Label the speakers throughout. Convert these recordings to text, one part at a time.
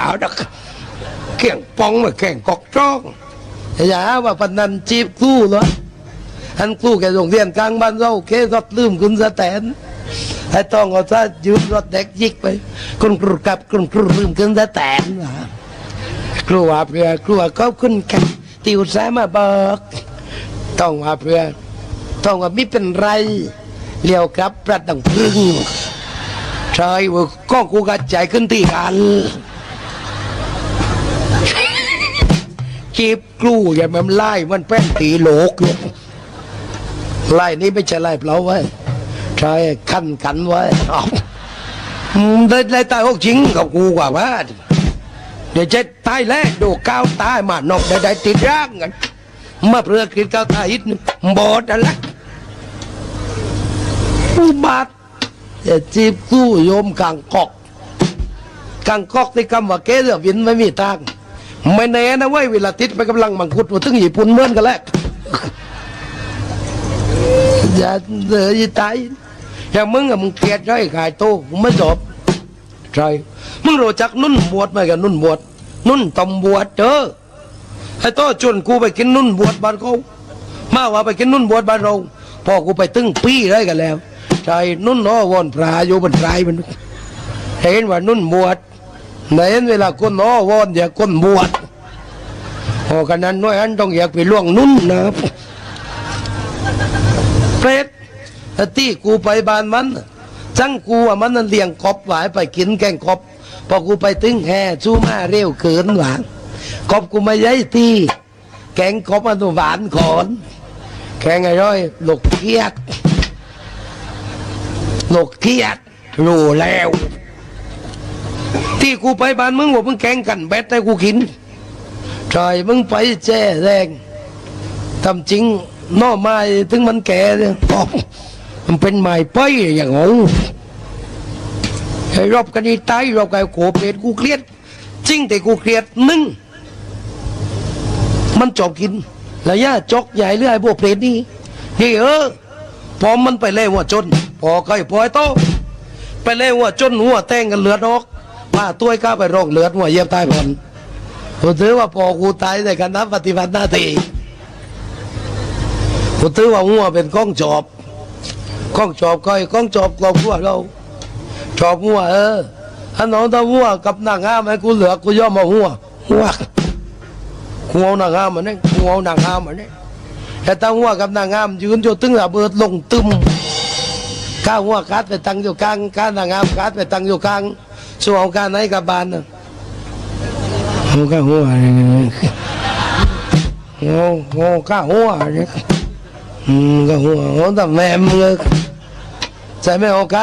Speaker 1: ล่าดักเก่งปองมาแข่งกอกจ้องอย่าหาว่าปนันจีบคู่เหรออันคู่แกโรงเรียนกลางบ้านเราเครถลืมคุณสแตนไอ้ต้องเอาซะยืนรถเด็กยิกไปคุณครูกับคุณครูลืมคุณสแตนนะครูว่าเพื่อครูว่าขอบคุณค่ะที่อุตส่าห์มาบอกต้องว่าเพื่อต้องว่าไม่เป็นไรเลี้ยวครับพระดังพึ่งใช่ว่าก็กูกระจายขึ้นที่กัน จีบกลู่อย่ามันไล่มันแป้นตีโลกเลยไล่นี่ไม่ใช่ไล่เปล่าไว้ใช่ขั้นขันไว้เอาอืมได้ได้ตายหกจริงกับกูกว่าว่าเดี๋ยวจะตายแล้วดูก้าวตายมานอกได้ได้ติดร่างกันมาเพื่อคิดก้าวตายอีกบอดอะไรอุบัติอย่าจีบกู้โยมกลางกอกกลางกอกที่คำว่าเกลือวินไม่มีทาง ไม่แน่นะเว้ยเวลาติดไปกำลังมังคุดมาถึงญี่ปุ่นเหมือนกันแหละอย่าเดือดตายอย่างมึงอะมึงเกลียดใช่ขายโตกูไม่จบใช่มึงรู้จักนุ่นบวชไหมกันนุ่นบวชนุ่นตำบวชเจอไอ้โตชวนกูไปกินนุ่นบวชบ้านเขามาว่าไปกินนุ่นบวชบ้านเราพ่อกูไปตึ้งปี้ได้กันแล้วใช่นุ่นน้อวอนพระอยู่บนไพรมันเห็นว่านุ่นบวช ไหนเวลาคนน้อวอนอย่าคนบวชพอกันนั้นน้อยอันต้องอยากไปล่วงนุ่นนะเปรตที่กูไปบ้านมันจังกูว่ามันนั่นเลี้ยงกบหวายไปกินแกงกบพอกูไปตึงแห่ชูมาเร็วเกินหวานกบกูไม่ย้ายตีแกงกบมันหวานขอนแกงไอ้ร้อยลูกเกียดโลกเครียดรู้แล้ว ที่กูไปบ้านมึงว่ามึงแกงกันแบดให้กูกินจอยมึงไปแจ้แรงทำจริงน่อไม้ถึงมันแก่เนี่ยอ๋อมันเป็นไม้ป้อย่างงูไอ้รอบกันนี่ตายรอบกันโกเป็ดกูเครียดจริงแต่กูเครียดหนึ่งมันจบกินแล้วย่าจกใหญ่เรื่อยพวกเปรตนี่นี่เออพอมันไปเล่หัวจน พอใครพอไอ้โตไปเล่หัวจนหัวแตงกันเลือดออก ว่าตัวก้าไปโร้องเลือดหัวเยียบตายผ่อนผมถือว่าพอกูตายในการนับปฏิบัติหน้าที่ผมถือว่าหัวเป็นก้องจอบก้องจอบก้อยก้องจอบกองหัวเราจอบหัวเออถ้าน้องตาหัวกับนางงามให้กูเหลือกูย่อมมาหัวหัวกูเอานางงามมันนี่กูเอานางงามมันนี่แต่ตั้งหัวกับนางงามยืนอยู่ตึงระเบิดลงตึมข้าหัวคัดไปตั้งอยู่กลางข้านางงามคัดไปตั้งอยู่กลาง ส่วนเอาการไหนกับบานน่ะหัวข้าหัวหัวหัวข้าหัวเนี่ยอืมก็หัวหัวแต่แม่มึงเลยใส่ไม่เอากา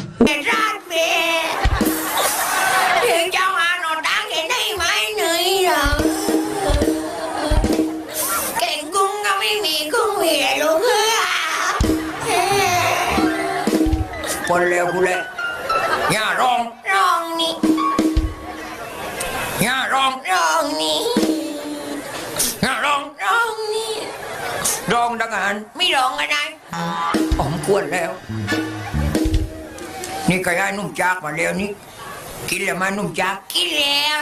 Speaker 1: ร้องนี่ร้องร้องนี่ร้องดังหันไม่ร้องอะไรอมควรแล้ว นี่ก็ย้ายนุ่มจากมาแล้วนี่กินแล้วมานุ่มจา
Speaker 2: ก
Speaker 3: กินแล้ว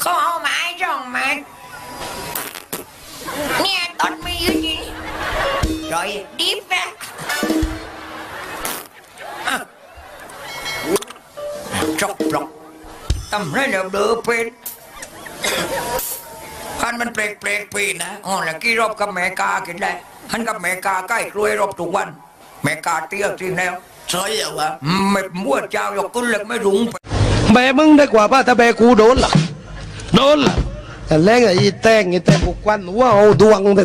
Speaker 3: เขาเอาไม้
Speaker 2: จ้
Speaker 3: องมันเนี่ยต้นไม้ยืดยืนร้อยดิฟนะจ
Speaker 2: บห
Speaker 3: รอกทำไรแล้วเดือเป็น ฮันมันเปลกเปลกๆปีนะอ๋อแล้วกี่รอบกับแม่กากินได้ฮันกับแม่กาใกล้กล้วยรอบทุกวันแม่กาเตี้ยจริงแล้วใช่เหรอวะไม่มั่วเจ้าหยกกุ้นเล็กไม่รุง
Speaker 1: แบมึงได้กว่าป้าถ้าแบกูโดนล่ะโดนล่ะแต่แรงไอ้แตงไอ้แตงบุกควันว่าเอาดวงแต่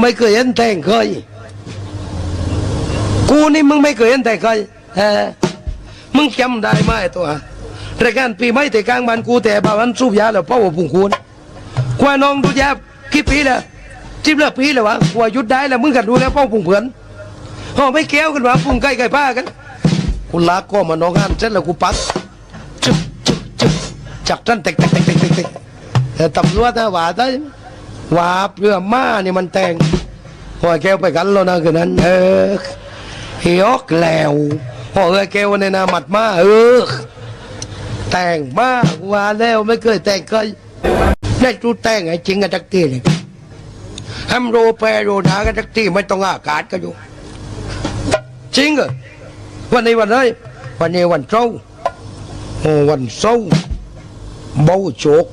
Speaker 1: ไม่เคยเห็นแตงเคยกูนี่มึงไม่เคยเห็นแตงเคยเออมึงจำได้ไหมไอ้ตัว รายการปีใหม่แต่กลางบ้านกูแต่บ้านสูบยาแล้วเป้าว่าพุ่งคูนควายน้องดูแยบกี่ปีแล้วสิบเลือปีแล้ววะกลัวหยุดได้แล้วมึงกันดูแล้วป้องปุ่งเผือนห่อไม่แก้วกันวะปุ่งใกล้ไก่ผ้ากันกูลากก็มาน้องงานเสร็จแล้วกูปัดจุ๊บจุ๊บจุ๊บจักจันเตกเตกเตกเตกเตกแต่ตำรวจนะว่าได้ว่าเพื่อม้านี่มันแตงห่อแก้วไปกันแล้วนะคืนนั้น เออเฮียกแล้วห่อเออแก้วในนามัดมาเออ แต่งมากว่าแล้วไม่เคยแต่งเคยได้จูแต่งไอ้จริงกันจักทีเลยทำโรแปรโรดากันจักทีไม่ต้องอากาศก็อยู่ จริงเหรอวันนี้วันอะไรวันนี้วันเสาร์โอ้วันเสาร์เบาโจก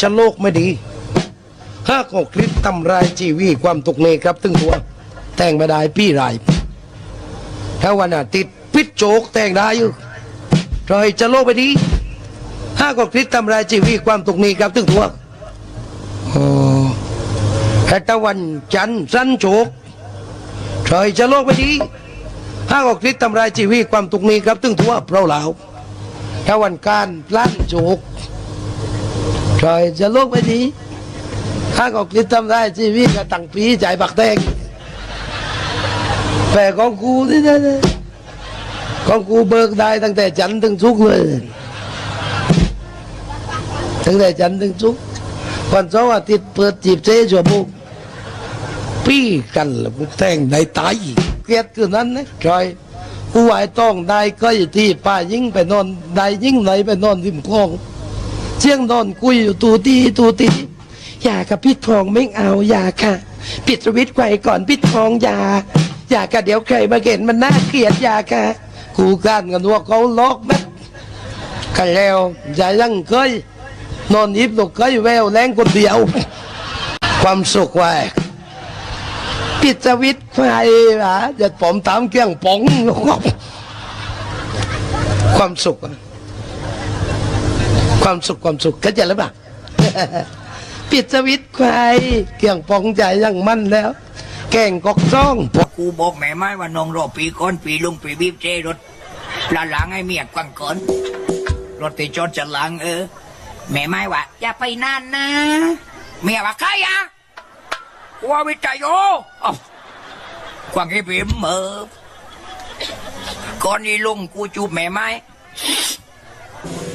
Speaker 1: จะโลกไม่ดีห้าของคลิปทำลายชีวีความตกเนครับตึงตัว แต่งไม่ได้พี่ไรถ้าวันอาทิตย์ปิดโจกแต่งได้อยู่ รอยจะโลกไปดีห้าก็คลิปทำลายชีวิตความตกนี้ครับถึงตัวโอ้แต่ตะวันจันทร์สั้นโฉกรอยจะโลกไปดีห้าก็คลิปทำลายชีวิตความตกนี้ครับถึงตัวเพราเหลาตะวันการลั่นโฉกรอยจะโลกไปดีห้าก็คลิปทำลายชีวิตกับตั้งปีใจายปักแตงแปลของกูนี่นะ ของกูเบิกได้ตั้งแต่จันทร์ถึงสุกเลย ตั้งแต่จันทร์ถึงสุกวันเสาร์อาทิตย์เปิดจีบเจ๊ชัวโมงปี้กันแล้วแต่งได้ตายเกลียดคือนั้นนะจอยกูไหวต้องได้ก็อยู่ที่ป้ายิ่งไปนอนได้ยิ่งไหนไปนอนริมคลองเชียงนอนกุยอยู่ตูตีตูตีอย่ากับพี่ทองไม่เอาอย่าค่ะ ปิดสวิตช์ไว้ก่อนพี่ทองอย่าอย่าค่ะเดี๋ยวใครมาเห็นมันน่าเกลียดอย่าค่ะ กูกันกันว่าเขาล็อกแม่กันแล้วอย่ายังเคยนอนยิบลูกเคยแววแรงคนเดียว ความสุขไว้ปิดสวิตช์ไฟหะจะผมตามเกี้ยงป๋องความสุข ความสุขความสุขเข้าใจหรือเปล่าปิดสวิตช์ไฟเกี่ยงป๋องใจยังมั่นแล้ว แก่งกอกซ่อง
Speaker 3: กูบอกแม่ไม้ว่าน้องรอปีก่อนปีลุงปีบีบเจรถปลาหลังให้เมียกวังก่อนรถตีจอดจะหลังเออ แม่ไม้ว่าอย่าไปนานนะ เมียว่าใครอะว่าวิจัยโอกวางให้พิมเออก่อนนี้ลุงกูจูบแม่ไม้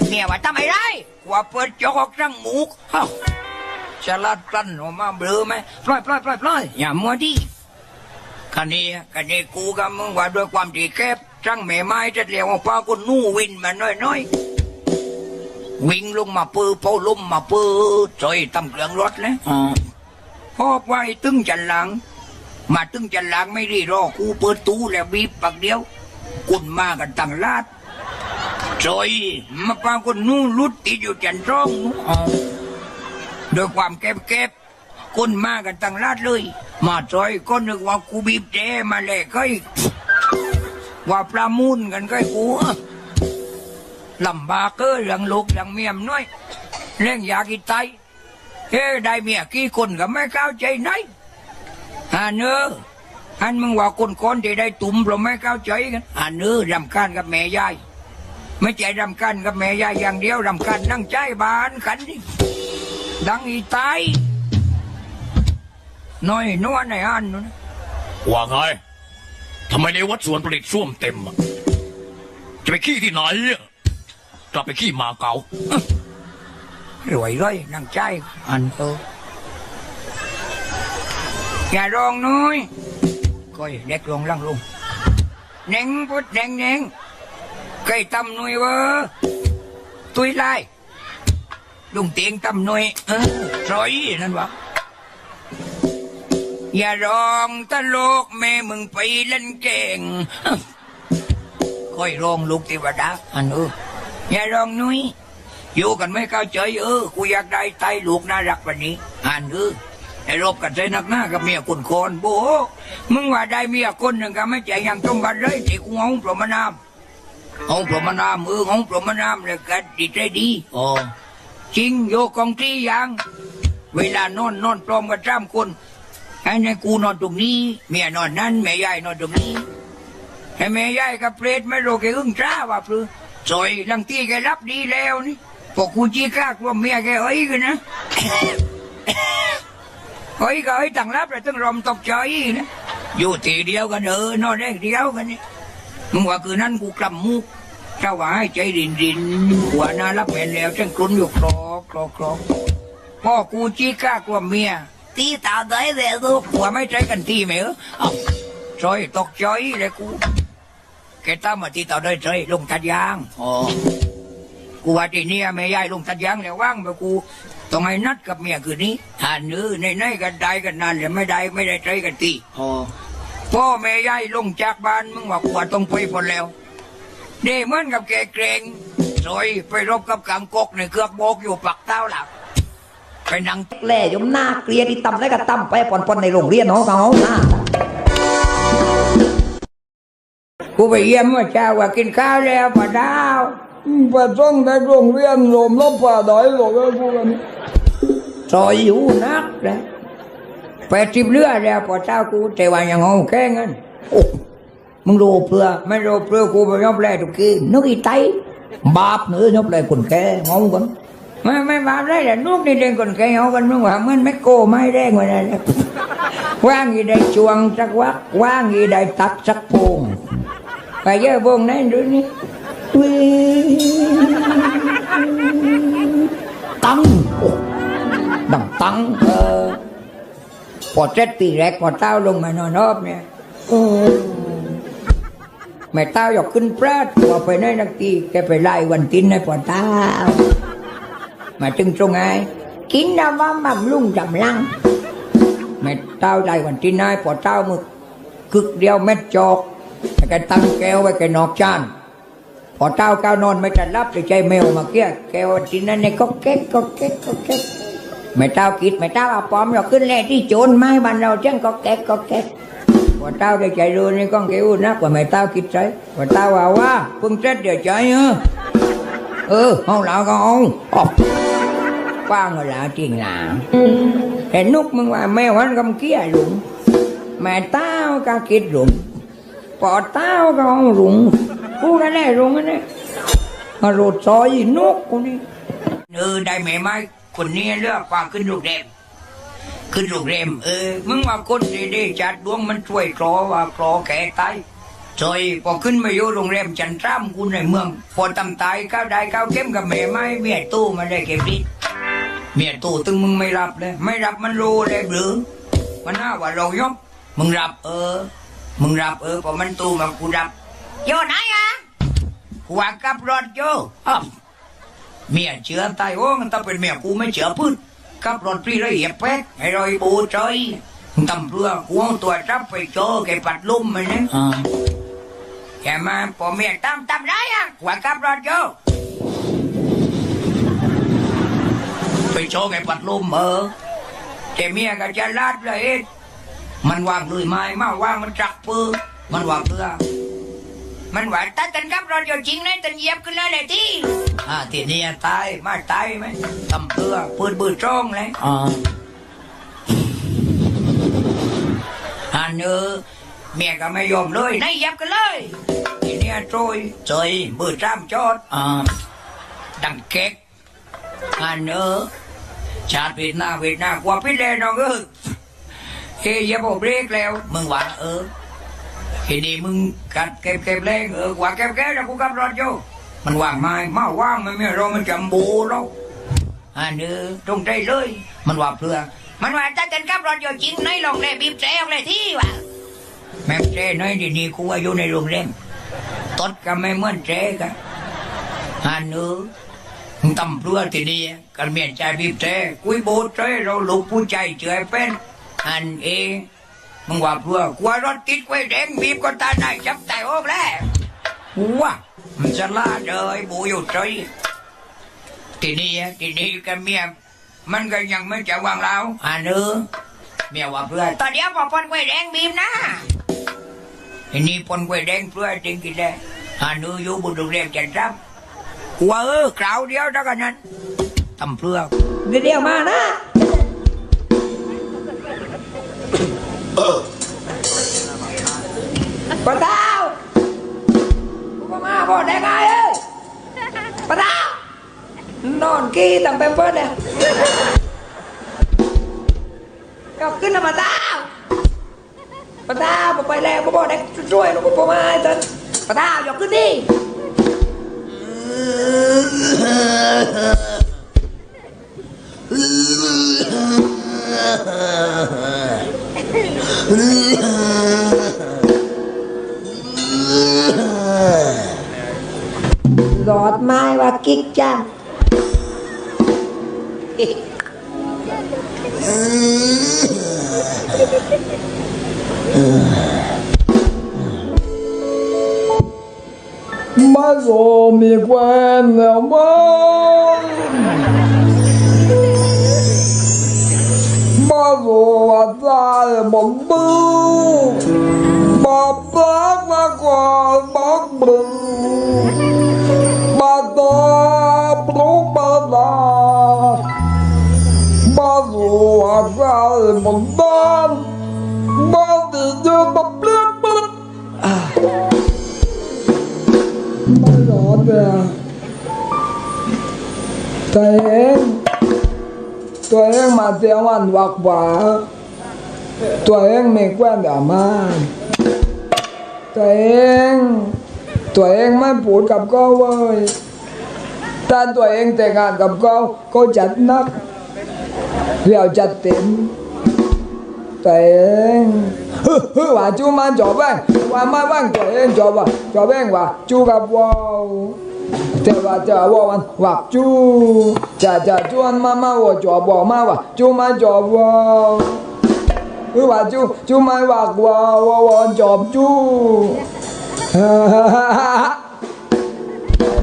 Speaker 3: เมียว่าทำไมได้ว่าเปิดจอกรังหมูอ้า วจะลัดกลั้นออกมาเบลอไหมปล่อยปล่อยปล่อยปล่อยอย่ามัวดิคันนี้คันนี้กูกับมึงว่าด้วยความที่แคบจังแม่ไม้จะเรียกว่าป้ากูนู่วินมาน้อยน้อยๆวิ่งลงมาปื้อพอลุ่มมาปื้อจอยตำเครื่องรถเลยอ๋อพอบไว้ตึงจันหลัง มาตึงจันหลังไม่ได้รอกูเปิดตู้แล้วบีบปักเดียว กุนมากันตั้งลาดจอยมาป้ากูนู่ลุดติดอยู่จันร้องนู้อ๋อ ด้วยความแคบๆคนมากันตั้งลาดเลย มาจอยก็นึกว่ากูบีบแจมาเลก็อีกว่าประมูลกันก็กูลำบากเกอเรื่องลูกเรื่องเมียมน้อยเรื่องอยากกินไตเฮ้ได้เมียกี่คนก็ไม่เข้าใจไหนอันเนออันมึงว่าคนคนที่ได้ตุ่มเราไม่เข้าใจกันอันเนอรำคาญกับแม่ยายไม่ใจรำคาญกับแม่ยายอย่างเดียวรำคาญนั่งใจบ้านกันนี่ ดังอีตายน้อยนวลในอันนู้น
Speaker 4: ว่าไงทำไมในวัดสวนผลิตส้วมเต็มอะจะไปขี้ที่ไหนอะจะไปขี้หมาเก่าร
Speaker 3: วยเลยนั่งใจอันโตอย่าร้องน้อยก้อยเด็กลงลังลงเน่งพุดเน่งเน่งไก่ตำหน่วยเวอตุยไล่ ลุงเตียงตำหน่วยเออสอยนั่นวะอย่าร้องตลกแม่มึงไปเล่นเก่งค่อยร้องลูกเทวดาอันเอออย่าร้องนุ้ยอยู่กันไม่เข้าใจเออกูอยากได้ไตลูกน่ารักวันนี้อันเออไอ้รบกันใจนักหน้ากับเมียคนคนโบมึงว่าได้เมียคนหนึ่งก็ไม่ใจยังต้องบันเลยที่กูห้องพรมนามห้องพรหมนามเออห้องพรมนามเลยกันดีใจดีอ๋อ จริงโยกองที่ยัง เวลานอนนอนพร้อมกันสามคนไอ้เนี่ยกูนอนตรงนี้เมียนอนนั่นแม่ยายนอนตรงนี้ไอ้แม่ยายกับเปรตไม่รู้แกอึ้งจ้าว่าพลือสอยลังที่แกรับดีแล้วนี่พวกกูจี้กล้ากลัวเมียแกเอ้ยกันนะเฮ้ยก็เฮ้ยต่างรับเลยต้องรอมตกใจนะอยู่ตีเดียวกันเออนอนแรกเดียวกันนี่มึงว่าคืนนั้นกูกลับมุก เจ้าว่าให้ใจรินรินหัวหน้ารับแม่นแล้วฉันกลุ้นอยู่คลอกคลอกคลอกพ่อกูจี้กล้ากลัวเมียตีตาได้แล้วลูกหัวไม่ใจกันทีไหมเออเอ้าจอยตกใจเลยกูแกตามมาที่ต่อได้ใจลงทัดยางอ๋อกูว่าที่เนี่ยแม่ยายลงทัดยางแล้วว่างไปกูต้องให้นัดกับเมียคืนนี้หานนื้อในในๆกันได้กันนานเลยไม่ได้ไม่ได้ใจกันที
Speaker 4: อ๋อ
Speaker 3: พ่อแม่ยายลงจากบ้านมึงว่ากูว่าต้องไปพอแล้ว เด้เหมือนกับแกเกรงซอยไปรบกับกังกกในเครือกโบกอยู่ปักเต้าหลัก ไปนั่ง
Speaker 5: แหล่ยมหน้าเกลียที่ตำได้ก็ตำไปปอนๆในโรงเรียนเนาะเขาหน้า
Speaker 3: กูไปเยี่ยมว่าเจ้าว่ากินข้าวแล้วป่าดาว
Speaker 1: ไปส่งได้โรงเรียนรวมลบป่าได้หรอกไอ้พวกนี้
Speaker 3: ซอยอยู่นักเลยแปดสิบเรือแล้วป่าเจ้ากูแต่ว่ายังงงแค่งั้นโอ้ มึงรู้เพื่อไม่รู้เพื่อกูไปยอบแลทุกทีนกอีไตบาปเนื้อยอบแลคนแก่งงกันไม่ไม่บาปได้แต่นุกนี่เด่นคนแก่เอากันมึงว่ามันไม่โกไม่แรงกว่านั้นว่างอีได้จวงสักวักว่างอีได้ตัดสักพงไปเยอะวงนั้นดูนี่
Speaker 5: ตังดังตัง
Speaker 3: เออพอเจ็ดตีแรกพอเต้าลงมานอนรอบเนี่ย แม่เต้าอยากขึ้นพระพอไปในนักตีแกไปไล่วันตินให้พอเต้ามาจึงตรงไงกินน้ำว่ามั่มลุงจำลังแม่เต้าไล่วันตินให้พอเต้ามึกกึกเดียวเม็ดจอกแล้วแกตั้งแก้วไว้แกนอกจานพอเต้าก้าวนอนไม่จะรับเลยใจแมวมาเกี้ยแกวันที่นั้นเนี่ยก็เก๊กก็เก๊กก็เก๊กไม่เต้าคิดไม่เต้าเอาปอมเราขึ้นแล่ที่โจรไม้บ้านเราเจ้งก็เก๊กก็เก๊ก พอเต้าได้ใจรู้นี่ก็เกี้ยวนักว่าไม่เต้าคิดใจพอเต้าว่าว่าเพิ่งเจ็ดเดี๋ยวใจเออเออเอาแล้วก็เอาออกกว้างก็แล้วจริงนะแต่นุกมึงว่าแม่วันกำเกี้ยหลุงแม่เต้าก็คิดหลุงปอเต้าก็เอาหลุงกูก็ได้หลุงอันนี้มาโรดซอยนกกูนี่เออได้ไหมไหมคนนี้เลือกความขึ้นลูกเรม ขึ้นลูกเรมเออ มึงว่าคนดีๆจัดดวงมันช่วยคลอว่าคลอแก่ตายซอยพอขึ้นมาอยู่โรงแรมจันทรามกูในเมือง พอตำตายก้าวได้ก้าวเข้มกับแม่ไม้เมียตู้มาได้เก็บดิเมียตู้ตึงมึงไม่รับเลย ไม่รับมันรู้เลยหรือมันน่าว่าเรายกมึงรับเออ มึงรับเออพอมันตู้มากูรับโยไหนอะหัวกับรถโยอ้าวเมียเชื่อตายโอ้มันต้องเป็นเมียกูไม่เชื่อพื้น กับรถพี่ละเอียดแป๊กให้รอยปูใจตำเรือกูเอาตัวจับไปโจแกปัดลุ่มมันนะแกมาพอเมียตามตามไรอะหัวกับรถโยไปโจแกปัดลุ่มเออแต่เมียก็จะลาดเลยมันวางเลยไม้มาวางมันจักปืนมันวางเรือ มันว่าตัดกันกับรถยนต์จริงนะตันเหยียบขึ้นเลยเลยที่อ่าทีนี้ตายมาตายไหมทำเรือปืนปืนจ้องเลยอ่าอันเนอเมียก็ไม่ยอมเลยนายเหยียบกันเลยทีนี้โจยเจยมือจ้ามจอดอ่าดังเก๊กอันเนอชาติเวียดนามเวียดนามกว่าพี่เลนน้องเออเฮ้ยอย่าบอกเบรกแล้ว มึงว่าเออ ทีนี้มึงกัดเก็บเก็บแรงเออว่าเก็บแก้แล้วกูขับรถอยู่มันว่างไม้มาว่างมันไม่รอมันจำบูเราอันนี้ตรงใจเลย มันว่าเพื่อ มันว่าถ้ากันขับรถอยู่จริงในโรงแรมบีบแตรออกเลยที่ว่าแม่งแตรน้อยดีนี่กูว่าอยู่ในโรงแรมตดก็ไม่เหมือนแตรกันอันนี้มึงตำเพื่อทีนี้กันเมียนใจบีบแตรกุยโบแตรเราลูกผู้ใจเฉยเป็นอันเอง มึงว่าเพื่อกลัวรถติดไว้แดงบีบก็ตาได้จับแต่โอ้แล้วว้ามันจะลาดเลยบูอยู่ใจทีนี้ทีนี้กับเมียมันก็ยังไม่จะวางเราอันเออเมียว่าเพื่อตอนเดียวพอปนไว้แดงบีบนะทีนี้ปนไว้แดงเพื่อจริงกินได้อันเอออยู่บนโรงแรมจันทร์กลัวเออคราวเดียวเท่ากันนั้นทำเพื่อ
Speaker 5: เดี๋ยวเดี๋ยวมานะ ปะเท้ากูก็มาบอกได้ไงเอ้ยปะเท้านอนกี้ตั้งเป็นเพื่อนเนี่ยไอ้
Speaker 6: ก็ขึ้นมาตาปะตาผมไปแล้วผมบอกเด็กช่วยลูกผมมาให้ฉันปะตายกขึ้นดิ หลอดไม้ว่ากิ๊ก จ้า
Speaker 5: มาโซมีแควนแล้วมั้งมาโซว่าตายบ่บึ้งมาปลั ตาปลุกมาตามาโซว่าตายบ่บ้านมาติดอยู่ตะเปลือกปลึกไม่ร้อนเลยอะตัวเองตัวเองมาเที่ยววันวักว่าตัวเองมีแควนเดียวมาตัวเองตัวเองไม่พูดกับเขาเว้ยถ้าตัวเองแต่งงานกับเขาเขาจัดหนักเราจัดเต็มตัวเองฮึฮึว่าจูมาจอบแบงว่ามาบ้างตัวเองจอบว่าจอบแบงว่าจูกับว่าว แต่ว่าจะว่าวันวักจูจะจะจวนมามาว่าจอบว่ามาว่าจูมาจอบว่าวฮึว่าจูจูมาวักว่าวว่าว่าจอบจูฮ่าฮ่าฮ่า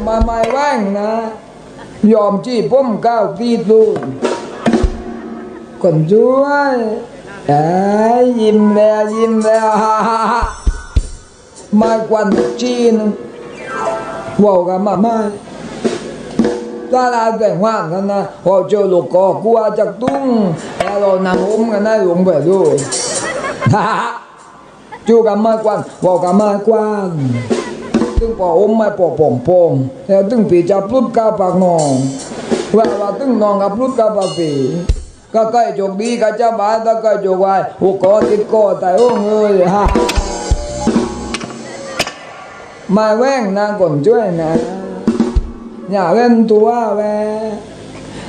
Speaker 5: มาไม่แว่งนะยอมจี้ผมก้าวตีตูนคนช่วยเอ้ยิ้มแล้วยิ้มแล้วฮ่าฮ่ามาควันจีน ว่ากันมาไม่ตาลาแต่งว่างกันนะพอเจอลูกกอกลัวจากตุ้งแล้วเรานั่งอมกันนะหลงไปด้วยฮ่าจูกันมาควันว่ากันมาควันตึงพออมไม่พอป่องป่องแล้วตึงปีจับปลุดกาปากนองว่าว่าตึงนองกับปลุดกาปากปีก็ใกล้จกดีก็จะบาถ้าใกล้จกไว้หูกอติดคอแต่โอ้เงยฮ่า มาแว่งนางก่อนช่วยนะอย่าเล่นตัวแว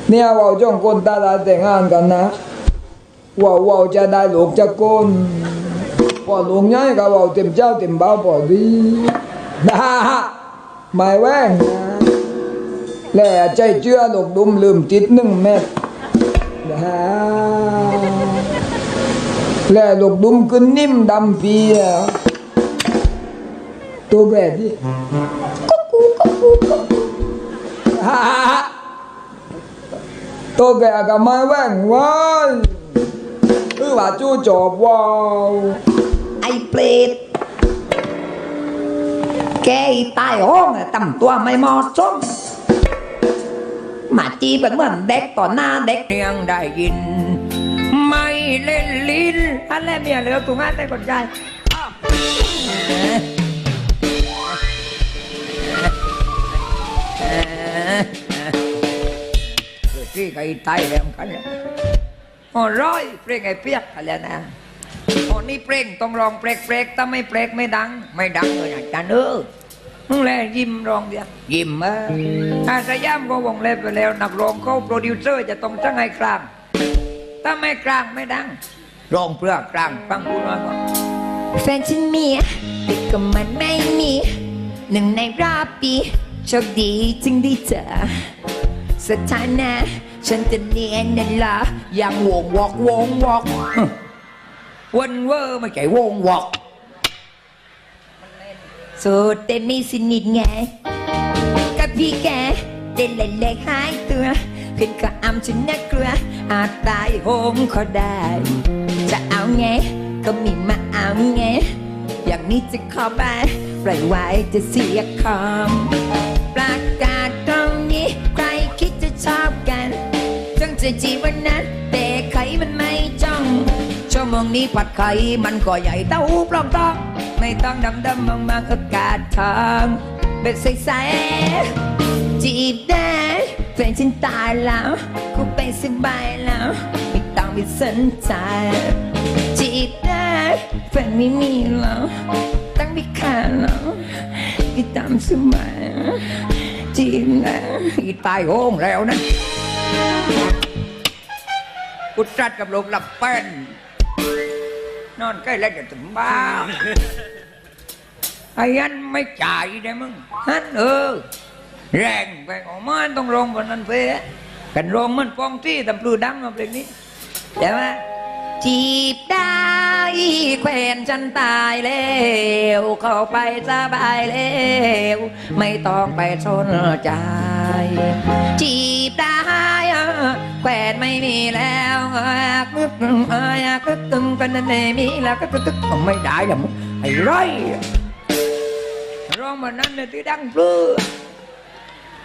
Speaker 5: เนี่ยว่าจ้องคนตาตาแต่งงานกันนะว่าว่าจะได้ลูกจะก้นพอลูกย้ายก็ว่าเต็มเจ้าเต็มเบ้าพอดีนะมาแว่งนะแล้วใจเชื่อลูกดุมลืมติดหนึ่งเม็ดนะและลูกดุมขึ้นนิ่มดำเปีย ตัวแบบนี้กุ๊กกุ๊กกุ๊กกุ๊กกุ๊กฮ่าฮ่าฮ่าตัวแกก็ไม่แว่งไว้คือว่าจู้จอบว้าว
Speaker 6: ไอ้เปรตแกอีตายห้องอะต่ำตัวไม่เหมาะสมมาจีเป็นเหมือนเด็กต่อหน้าเด็ก
Speaker 7: ยังได้ยิน ไม่เล่นลิ้น
Speaker 6: อันแรกเมียเหลือกูงานได้คนใจ อ้าว
Speaker 7: ที่ไก่ตายแล้วกันเนี่ย
Speaker 6: โอ้ร้อยเปรี้ยงไอ้เปียกอะไรนะ
Speaker 7: โอ้นี่เปร่งต้องร้องเปรกเปรกถ้าไม่เปรกไม่ดัง ไม่ดังเลยอาจารย์เออ
Speaker 6: มึงแลยิ้มร้องเดียว
Speaker 7: ยิ้มเออ
Speaker 6: อาสยามก็วงเล็บไปแล้ว นักร้องเขาโปรดิวเซอร์จะต้องจ้างให้กลาง ถ้าไม่กลางไม่ดัง
Speaker 7: ร้องเพื่อกลางฟังกูหน่อยก่อน
Speaker 3: แฟนฉันมีแต่ก็มันไม่มีหนึ่งในรอบปี โชคดีจึงได้เจอสถานะฉันจะเนียนนั่นละ
Speaker 7: ยังวงวอกวงวอกวันเวอร์ไม่ใช่วงวอก
Speaker 3: โสดแต่ไม่สนิทไงกับพี่แกเต้นเล็กๆหายตัวเพื่อนก็อำฉันนักกลัวอาจตายโหงเขาได้ จะเอาไงก็มีมาเอาไงอย่างนี้จะขอไป ปล่อยไว้จะเสียคำประกาศตรงนี้ใครคิดจะชอบกันจงจะจีบวันนั้นแต่ใครมันไม่จ้อง
Speaker 7: ชั่วโมงนี้ผัดไข่มันก็ใหญ่เต้าปลอมต้อง
Speaker 3: ไม่ต้องดำดำมองมางอากาศทองแบบใสๆจีบได้แฟนฉันตายแล้วกูไปสบายแล้วไม่ต้องไม่สนใจจีบได้แฟนไม่มีแล้ว ตั้งพิการแล้วพี่ตามสมัยจีบนะอีตายโหงแล้วนะกุตรัดกับโลกหลับเป็นนอนใกล้แล้วจะถึงบ้านไอ้ยันไม่จ่ายได้มึงฮันเออแรงไปออกมาต้องลงบนนั้นเฟ้กันลงมันฟองที่ตำปลือดังมาเพลงนี้ใช่ไหมจีบได้แควนฉันตายแล้ว เข้าไปสบายแล้วไม่ต้องไปสนใจ จีบได้แควนไม่มีแล้วกึกกึกกึกกึกกันนั่นไม่มีแล้วก็กึกกึกไม่ได้หรอกมึงไอ้ไรร้องมานั้นเลยที่ดังเปลือ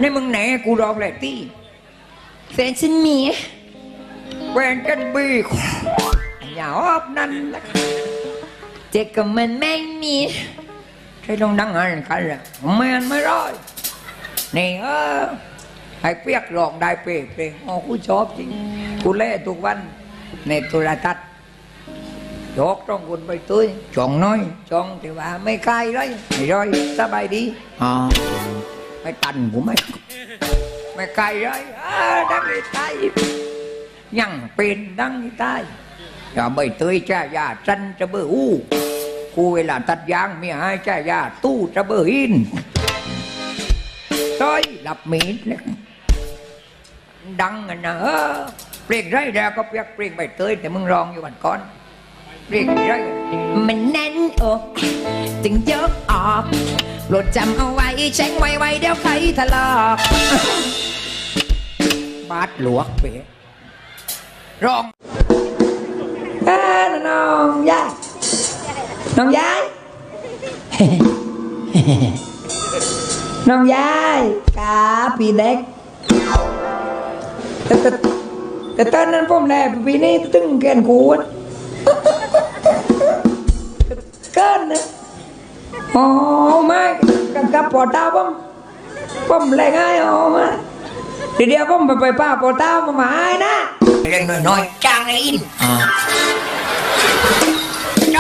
Speaker 3: นี่มึงไหนกูร้องแหละที่แฟนฉันมีแฟนกันบีอย่าออบนั่นละ เจ๊ก็มันไม่มีใช่ต้องดังอะไรกันล่ะมันไม่ร้อยนี่เออให้เปียกหลอกได้เปรย์เปรย์อ๋อกูชอบจริงกูเล่ทุกวันในโทรทัศน์ยกต้องคุณไปตุ้ยจองน้อยจองแต่ว่าไม่ใกล้เลยไม่ร้อยสบายดีอ๋อไม่ตันผมไม่ไม่ไกลเลยอ่าดังอีไตยังเป็นดังอีไตอย่าไม่เตยจ้ายาจันจะเบื่ออู้ กูเวลาตัดยางมีห้จ้ายาตู้จะเบื่อหินต้อยหลับมีดเลยดังอะนะเออเปลี่ยนไรแล้วก็เปียกเปลี่ยนใบเตยแต่มึงร้องอยู่วันก่อนเปลี่ยนไรมันแน่นอกจึงยกออกโปรดจำเอาไว้แช่งไว้ไว้เดี๋ยวใครทะเลาะบาดหลวกเปะร้องเอ้น้องยาย น้องยาย น้องยายกาปีเด็กแต่แต่แต่ตอนนั้นผมแลปีนี้ตึงแกนกูอะเกินนะอ๋อไม่กับกับปอดาผมผมแรงง่ายอ๋อมาเดี๋ยวเดียวผมไปไปป้าปอดาวมมาใหมายนะ
Speaker 8: เรื่องน้อยๆจ้างในอิน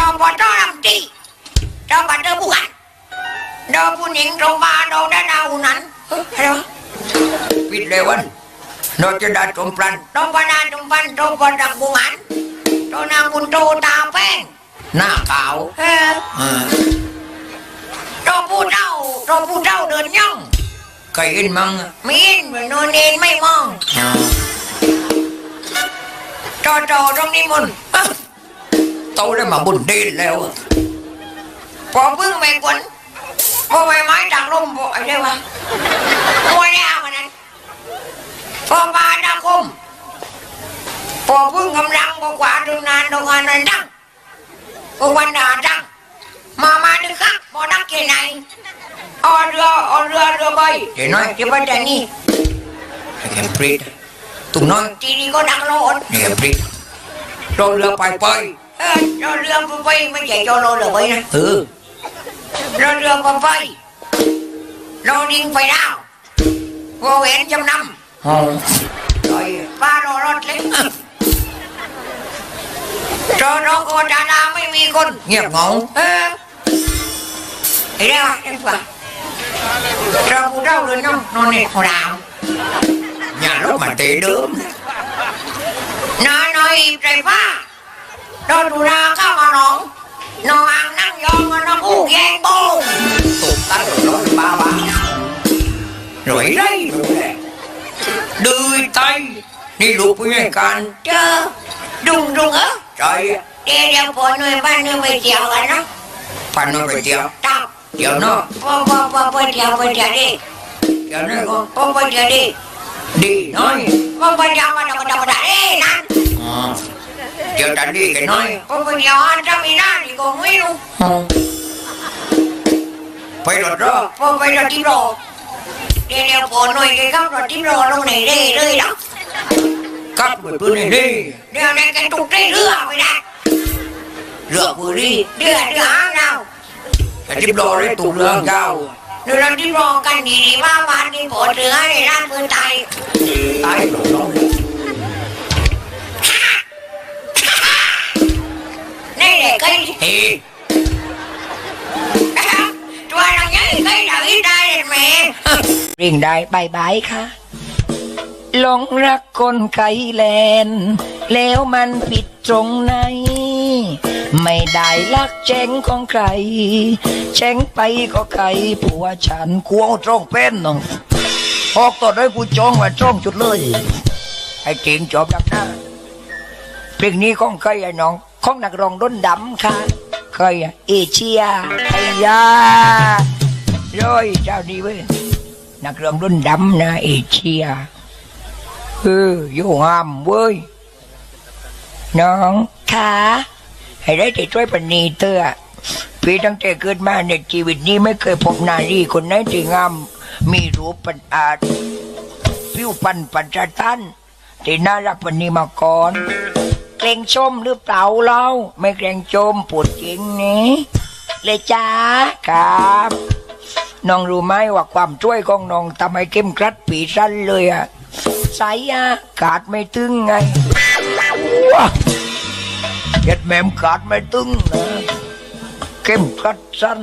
Speaker 8: ดอกบัวต้อลำตีดอกบัวเตอร์บุกันดอกผู้หญิงตรงบาดอกด้านเอานั้นเฮ้ยอะไรวะปิดเลยวันดอกจะได้ตรงปลันดอกบานาตรงปันตรงบอดักบุงันตรงนางบุญโตตาแป้งหน้าขาวเฮ้ยดอกผู้เจ้าดอกผู้เจ้าเดินย่องเคยเห็นมั้งไม่เห็นเหมือนโนนเนนไม่มองจอจอตรงนี้มัน โตได้มาบุญดีแล้วอะพอพึ่งไปกวนพอใบไม้จากลมพออะไรวะมวยเนี่ยมันนั้นพอมาดาคมพอพึ่งกำลังพอกว่าดูนานดูงานนั้นดังพอวันดาดังมามาดึกครับพอดักเกไหนออเรือออเรือเรือใบเดี๋ยวน้อยที่บ้านแต่นี่ไอ้แกปรีดตุ่น้อยทีนี้ก็ดังโลดนี่ปรีโดนเรือไปไปเออโดนเรือไปไปไม่ใช่โดนเรือไปนะเออโดนเรือไปไป โดนยิงไฟดาววอเวนจำนำอ๋อลอยป้าโดนรถเล็กโดนรถโกดาดาไม่มีคนเงียบเหงาเออไอ้เรื่องไอ้ฝ่าเราผู้เล่าเลยน้องนอนในขราว nhà lúc mà tệ đớm nó nói trời pha Rồi tụi ra có mà nó Nó ăn năn vô mà nó cũng ghen bù Tụt ta rồi nói ba ba Rồi đây Đưa tay Đi luộc nguyên cạn chơ Đùng đùng á Trời Đi đeo bộ nuôi ba nuôi mười triệu rồi đó Ba nuôi mười triệu Tao Triệu nó Bơ bơ bơ bơ triệu bơ triệu đi Triệu nó Bơ bơ triệu đi Đi nói Bơ bơ triệu bơ triệu bơ triệu đi Năn เอ้นั่นเดี๋ยวจะดีกันน้อยก็ไปยาวจะมีหน้าดีก็ไม่รู้ไปรถรอพอไปรถที่รอเดี๋ยวเดี๋ยวปวดหน่อยแกขับรถที่รอลงไหนเร่เลยหรอขับไปปืนไหนเร่เดี๋ยวนั่นกันตุกได้เรือไปได้เรือปืนนี่เรือเรือหางเราแต่ที่รอได้ตุกเรือเก้าเดี๋ยวเราที่รอกันดีๆว่าวันนี้ปวดเรือในร่างมือตายตายหลงน้อง
Speaker 3: ไก่เฮ้ตัวอะไรไงไก่เราอีได้แม่เร่งได้บายบายค่ะหลงรักคนไกลแลน แล้วมันผิดตรงไหน ไม่ได้รักแจ้งของใคร แจ้งไปก็ใครผัวฉันกลัวจ้องเป็นน้องพอกต่อได้กูจ้องว่าจ้องจุดเลย ไอ้เก่งจอบดักหน้าเพลงนี้ของใครอะน้อง ของนักร้องด้นดำค่ะใครอะเอเชียไอยาร้อยเจ้าดีเว้ยนักร้องด้นดำนะเอเชียเอออยู่งามเว้ยน้องคะให้ได้แต่ช่วยปณีเตอพี่ตั้งแต่เกิดมาในชีวิตนี้ไม่เคยพบนารีคนไหนที่งามมีรูปปันอาจผิวปันปัจจตันที่น่ารักปณีมาก่อน เกรงชมหรือเปล่าเราไม่เกรงชมปวดจริงนี่เลยจ้าครับน้องรู้ไหมว่าความช่วยของน้องทำให้เข้มกรัดปีสั้นเลยอะใสอะกาดไม่ตึงไงว้าเจ็ดแมมกาดไม่ตึงนะเข้มกรัดสั้น